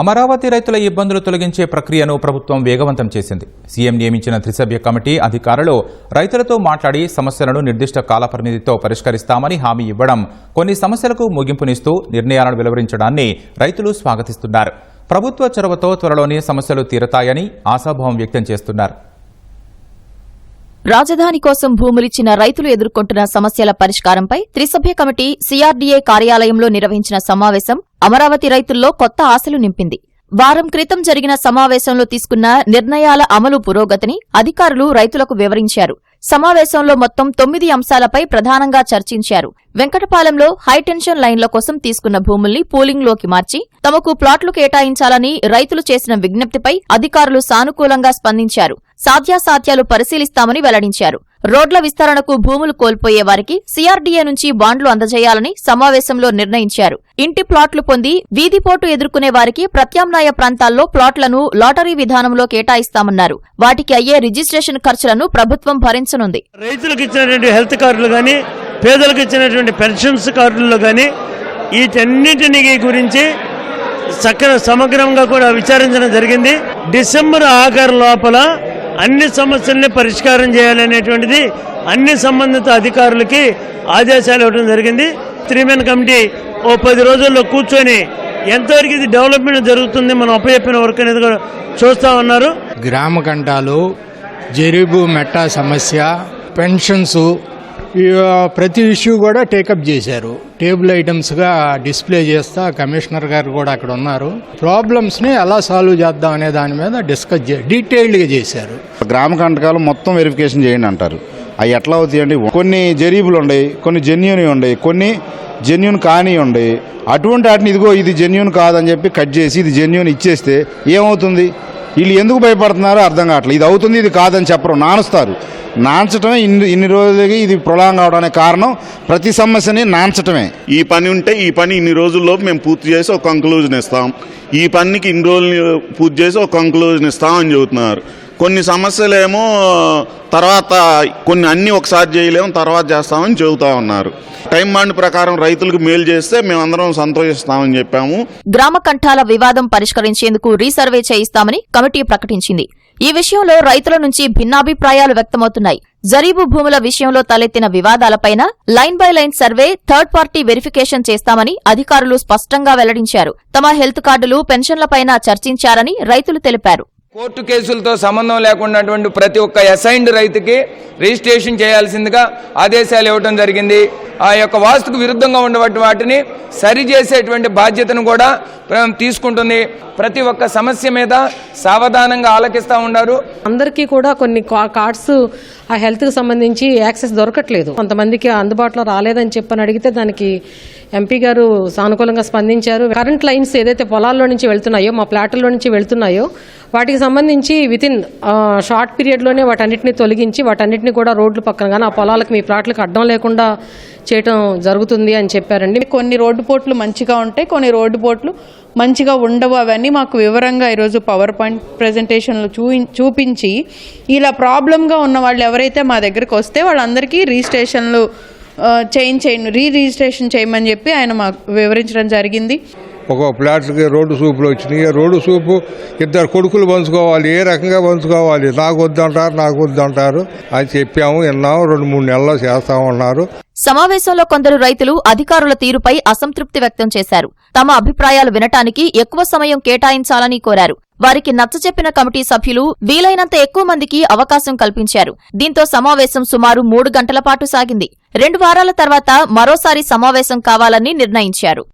అమరావతి రైతుల ఇబ్బందులు తొలగించే ప్రక్రియను ప్రభుత్వం వేగవంతం చేసింది. సీఎం నియమించిన త్రిసభ్య కమిటీ అధికారులు రైతులతో మాట్లాడి సమస్యలను నిర్దిష్ట కాలపరిమితితో పరిష్కరిస్తామని హామీ ఇవ్వడం కొన్ని సమస్యలకు ముగింపునిస్తూ నిర్ణయాలను వెలువరించడాన్ని రైతులు స్వాగతిస్తున్నారు. ప్రభుత్వ చొరవతో త్వరలోనే సమస్యలు తీరతాయని ఆశాభావం వ్యక్తం చేస్తున్నారు. రాజధాని కోసం భూములిచ్చిన రైతులు ఎదుర్కొంటున్న సమస్యల పరిష్కారంపై త్రిసభ్య కమిటీ సీఆర్డీఏ కార్యాలయంలో నిర్వహించిన సమావేశం అమరావతి రైతుల్లో కొత్త ఆశలు నింపింది. వారం క్రితం జరిగిన సమావేశంలో తీసుకున్న నిర్ణయాల అమలు పురోగతిని అధికారులు రైతులకు వివరించారు. సమావేశంలో మొత్తం తొమ్మిది అంశాలపై ప్రధానంగా చర్చించారు. వెంకటపాలెంలో హైటెన్షన్ లైన్ల కోసం తీసుకున్న భూముల్ని పూలింగ్లోకి మార్చి తమకు ప్లాట్లు కేటాయించాలని రైతులు చేసిన విజ్ఞప్తిపై అధికారులు సానుకూలంగా స్పందించారు. సాధ్యాసాధ్యాలు పరిశీలిస్తామని వెల్లడించారు. రోడ్ల విస్తరణకు భూములు కోల్పోయే వారికి సీఆర్డీఏ నుంచి బాండ్లు అందజేయాలని సమావేశంలో నిర్ణయించారు. ఇంటి ప్లాట్లు పొంది వీధిపోటు ఎదుర్కొనే వారికి ప్రత్యామ్నాయ ప్రాంతాల్లో ప్లాట్లను లాటరీ విధానంలో కేటాయిస్తామన్నారు. వాటికి అయ్యే రిజిస్ట్రేషన్ ఖర్చులను ప్రభుత్వం భరించనుంది. రైతులకు ఇచ్చినటువంటి హెల్త్ కార్డులు కానీ పేదలకు ఇచ్చినటువంటి పెన్షన్స్ కార్డుల్లో కానీ వీటన్నిటిని గురించి చక్కన సమగ్రంగా కూడా విచారించడం జరిగింది. డిసెంబర్ ఆఖరు లోపల అన్ని సమస్యల్ని పరిష్కారం చేయాలనేటువంటిది అన్ని సంబంధిత అధికారులకి ఆదేశాలు ఇవ్వడం జరిగింది. త్రీ మెన్ కమిటీ ఓ పది రోజుల్లో కూర్చొని ఎంతవరకు ఇది డెవలప్మెంట్ జరుగుతుంది మనం అప్పచెప్పిన వర్క్ అనేది కూడా చూస్తా ఉన్నారు. గ్రామ కంటాలు జరీబు మెట్ట సమస్య పెన్షన్స్ ప్రతి ఇష్యూ కూడా టేకప్ చేశారు. టేబుల్ ఐటమ్స్గా డిస్ప్లే చేస్తా కమిషనర్ గారు కూడా అక్కడ ఉన్నారు. ప్రాబ్లమ్స్ని ఎలా సాల్వ్ చేద్దాం అనే దాని మీద డిస్కస్ చే డీటెయిల్డ్గా చేశారు. గ్రామ కంటకాలు మొత్తం వెరిఫికేషన్ చేయండి అంటారు. అవి ఎట్లా అవుతాయండి? కొన్ని జరీబులు ఉన్నాయి కొన్ని జెన్యున్ ఉన్నాయి కొన్ని జెన్యున్ కాని ఉన్నాయి అటువంటి వాటిని ఇదిగో ఇది జెన్యున్ కాదని చెప్పి కట్ చేసి ఇది జెన్యున్ ఇచ్చేస్తే ఏమవుతుంది? వీళ్ళు ఎందుకు భయపడుతున్నారో అర్థం కావట్లేదు. ఇది అవుతుంది ఇది కాదని చెప్పరు నానుస్తారు. నాంచటమే ఇన్ని ఇన్ని రోజులకి ఇది ప్రొలాంగ్ అవడానికి కారణం. ప్రతి సమస్యని నాంచటమే ఈ పని ఉంటే ఈ పని ఇన్ని రోజుల్లో మేము పూర్తి చేసి ఒక కంక్లూజన్ ఇస్తాం. ఈ పనికి ఇన్ని రోజులు పూర్తి చేసి ఒక కంక్లూజన్ ఇస్తాం అని చెబుతున్నారు. కొన్ని సమస్యలేమో తర్వాత కొన్ని అన్ని ఒకసారి చేయలేము తర్వాత చేస్తామని చెబుతా ఉన్నారు. టైం బాండ్ ప్రకారం రైతులకు మేలు చేస్తే మేమందరం సంతోషిస్తామని చెప్పాము. గ్రామ కంఠాల వివాదం పరిష్కరించేందుకు రీసర్వే చేయిస్తామని కమిటీ ప్రకటించింది. ఈ విషయంలో రైతుల నుంచి భిన్నాభిప్రాయాలు వ్యక్తమవుతున్నాయి. జరీబు భూముల విషయంలో తలెత్తిన వివాదాలపైన line by line survey third party verification చేస్తామని అధికారులు స్పష్టంగా వెల్లడించారు. తమ హెల్త్ కార్డులు పెన్షన్లపైన చర్చించారని రైతులు తెలిపారు. కోర్టు కేసులతో సంబంధం లేకున్నటువంటి ప్రతి ఒక్క అసైన్డ్ రైతుకి రిజిస్ట్రేషన్ చేయాల్సిందిగా ఆదేశాలు ఇవ్వడం జరిగింది. ఆ యొక్క వాస్తుకు విరుద్ధంగా ఉన్నటువంటి వాటిని సరిచేసేటువంటి బాధ్యతను కూడా తీసుకుంటుంది. ప్రతి ఒక్క సమస్య మీద సావధానంగా ఆలకిస్తూ ఉన్నారు అందరికీ కూడా కొన్ని కార్డ్స్ ఆ హెల్త్కి సంబంధించి యాక్సెస్ దొరకట్లేదు. కొంతమందికి అందుబాటులో రాలేదని చెప్పని అడిగితే దానికి ఎంపీ గారు సానుకూలంగా స్పందించారు. కరెంట్ లైన్స్ ఏదైతే పొలాల్లో నుంచి వెళ్తున్నాయో మా ప్లాట్ల్లో నుంచి వెళ్తున్నాయో వాటికి సంబంధించి విత్ ఇన్ షార్ట్ పీరియడ్లోనే వాటన్నిటిని తొలగించి వాటన్నిటిని కూడా రోడ్లు పక్కన కానీ ఆ పొలాలకు మీ ప్లాట్లకు అడ్డం లేకుండా చేయటం జరుగుతుంది అని చెప్పారండి. కొన్ని రోడ్డు పోట్లు మంచిగా ఉంటాయి కొన్ని రోడ్డు పోట్లు మంచిగా ఉండవు. అవన్నీ మాకు వివరంగా ఈరోజు పవర్ పాయింట్ ప్రజెంటేషన్లో చూ చూపించి ఇలా ప్రాబ్లంగా ఉన్న వాళ్ళు ఎవరైతే మా దగ్గరికి వస్తే వాళ్ళందరికీ రిజిస్ట్రేషన్లు చేంజ్ చేయండి రీ రిజిస్ట్రేషన్ చేయమని చెప్పి ఆయన మాకు వివరించడం జరిగింది. ఒక ప్లాట్లకి రోడ్డు సూపులు వచ్చినాయి. రోడ్డు సూపు ఇద్దరు కొడుకులు పంచుకోవాలి. ఏ రకంగా పంచుకోవాలి? నాకు వద్దంటారు నాకు వద్దంటారు అది చెప్పాము విన్నాము. రెండు మూడు నెలల్లో చేస్తామన్నారు. సమావేశంలో కొందరు రైతులు అధికారుల తీరుపై అసంతృప్తి వ్యక్తం చేశారు. తమ అభిప్రాయాలు వినటానికి ఎక్కువ సమయం కేటాయించాలని కోరారు. వారికి నచ్చచెప్పిన కమిటీ సభ్యులు వీలైనంత ఎక్కువ మందికి అవకాశం కల్పించారు. దీంతో సమావేశం సుమారు మూడు గంటల పాటు సాగింది. రెండు వారాల తర్వాత మరోసారి సమావేశం కావాలని నిర్ణయించారు.